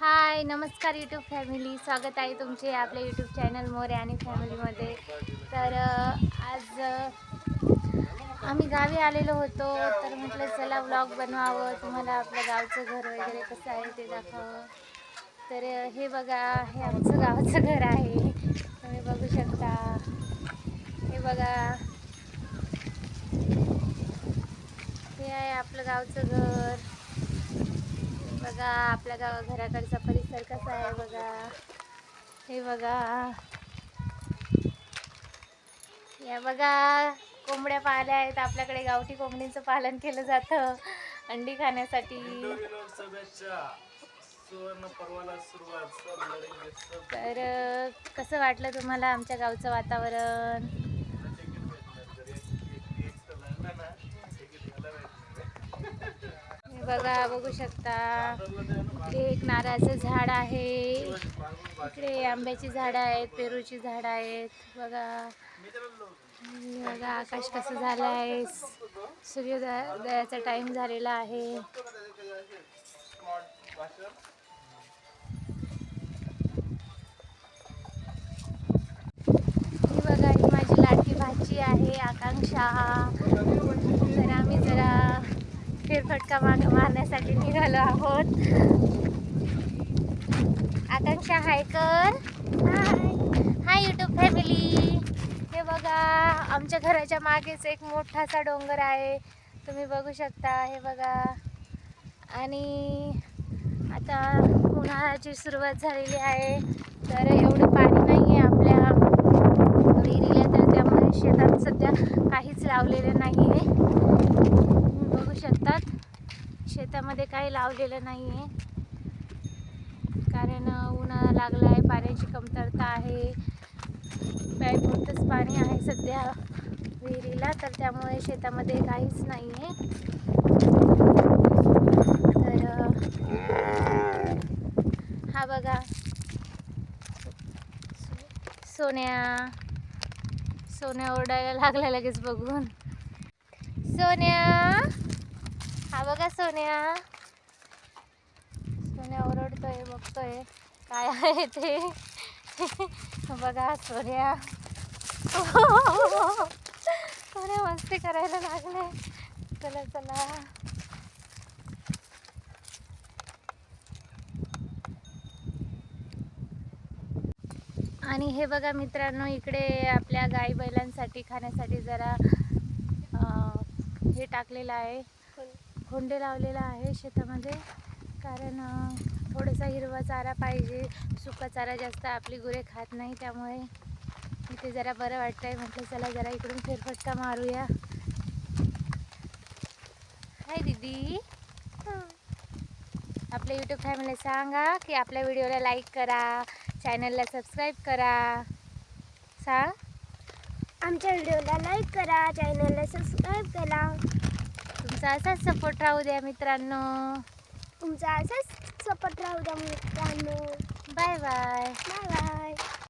हाय नमस्कार YouTube family स्वागत आहे तुमचे आपल्या यूट्यूब चॅनल मोरे आणि फॅमिलीमध्ये तर आज आम्ही गावी आलेलो होतो. तर म्हटलं चला व्लॉग बनवावं. तुम्हाला आपलं गावचं घर वगैरे कसं आहे ते दाखवावं. तर हे बघा हे आमचं गावाचं घर आहे. तुम्ही बघू शकता. हे बघा. हे आहे आपलं गावचं घर. बघा आपल्या गावा घराकडचा परिसर कसा आहे बघा. हे बघा. या बघा कोंबड्या पाळल्या आहेत. आपल्याकडे गावठी कोंबडींचं पालन केलं जातं. अंडी खाण्यासाठी. तर कसं वाटलं तुम्हाला आमच्या गावचं वातावरण? बघा बघू शकता. इकडे एक नारळाचं झाड आहे. इकडे आंब्याची झाडं आहेत पेरूची झाडं आहेत. बघा. बघा आकाश कसं झालं आहे. सूर्योदयाचा टाइम झालेला आहे. बघा ही माझी लाडकी भाजी आहे आकांक्षा. तर आम्ही जरा फेरफटका माग मारण्यासाठी निघालो आहोत. आकांक्षा हाय कर. हाय हाय यूट्यूब फॅमिली हे बघा आमच्या घराच्या मागेच एक मोठासा डोंगर आहे. तुम्ही बघू शकता हे बघा. आणि आता उन्हाळ्याची सुरुवात झालेली आहे. तर एवढं पाणी नाही आहे आपल्या विहिरीला तर त्यामुळे शेतात सध्या काहीच लावलेलं नाही आहे तुम्ही बघू शकतात शेतामध्ये काही लावलेलं नाही आहे कारण उन्हाळा लागला आहे पाण्याची कमतरता आहे. प्यायपुरतंच पाणी आहे सध्या विहिरीला तर त्यामुळे शेतामध्ये काहीच नाही आहे तर हा बघा. सोन्या सोन्या ओरडायला लागला लगेच बघून. सोन्या! हा बघा सोन्या. सोन्या ओरडतोय बघतोय. काय आहे ते? बघा सोन्या. सोन्या मस्ती करायला लागले. चला चला. आणि हे बघा मित्रांनो इकडे आपल्या गाई बैलांसाठी खाण्यासाठी जरा हे टाकलेलं आहे. खोंडे लावलेला आहे शेतामध्ये. कारण थोडासा हिरवा चारा पाहिजे. सुका चारा जास्त आपली गुरे खात नाही त्यामुळे इथे जरा बरं वाटतंय. म्हटलं चला जरा इकडून फेरफटका मारूया. हाय दीदी. आपल्या यूट्यूब फॅमिली सांगा की आपल्या व्हिडिओला लाईक करा. चॅनलला सबस्क्राईब करा. सांग. आमच्या व्हिडिओला लाईक करा. चॅनलला सबस्क्राईब करा. तुमचा असाच सपोर्ट राहू द्या मित्रांनो. तुमचा असाच सपोर्ट राहू द्या मित्रांनो. Bye bye bye bye